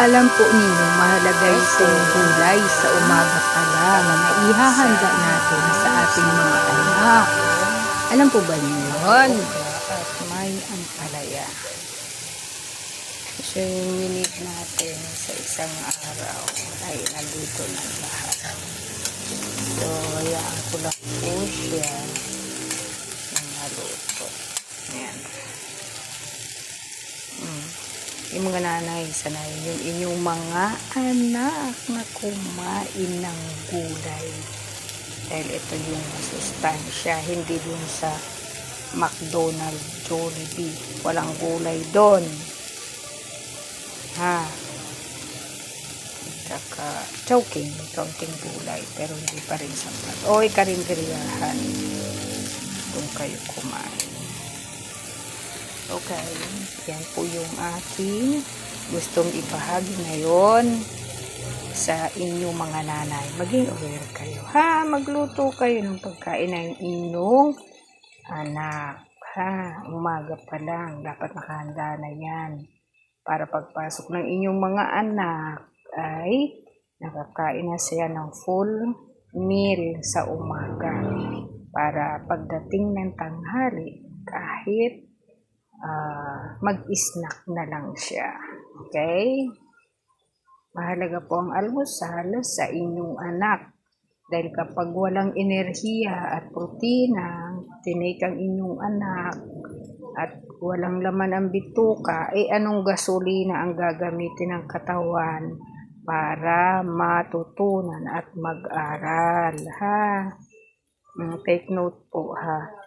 Alam po ninyo, mahalaga itong gulay sa umaga pa lang na ihahanda natin sa ating mga anak. Alam po ba niyo yun? At may ampalaya. So, minute natin sa isang araw ay nandito na lahat. So, hayaan ko lang po siya Yung mga nanay, sanay yung inyong mga anak na kumain ng gulay. Dahil ito yung masustansya, hindi dun sa McDonald's, Jollibee. Walang gulay doon. Ha? Tsaka, choking, kaunting gulay, pero hindi pa rin sapat. O, karinderyahan. Doon kayo kumain. Okay, yan po yung aking gustong ibahagi ngayon sa inyong mga nanay. Maging aware kayo. Ha, magluto kayo ng pagkain ng inyong anak. Ha, umaga pa lang. Dapat nakahanda na yan para pagpasok ng inyong mga anak ay nakakain na siya ng full meal sa umaga para pagdating ng tanghali kahit ah, mag-snack na lang siya. Okay? Mahalaga po ang almusal sa inyong anak dahil kapag walang enerhiya at protina, tinake ang inyong anak, at walang laman ang bituka, eh anong gasolina ang gagamitin ng katawan para matutunan at mag-aral, ha? Mm, Take note po, ha?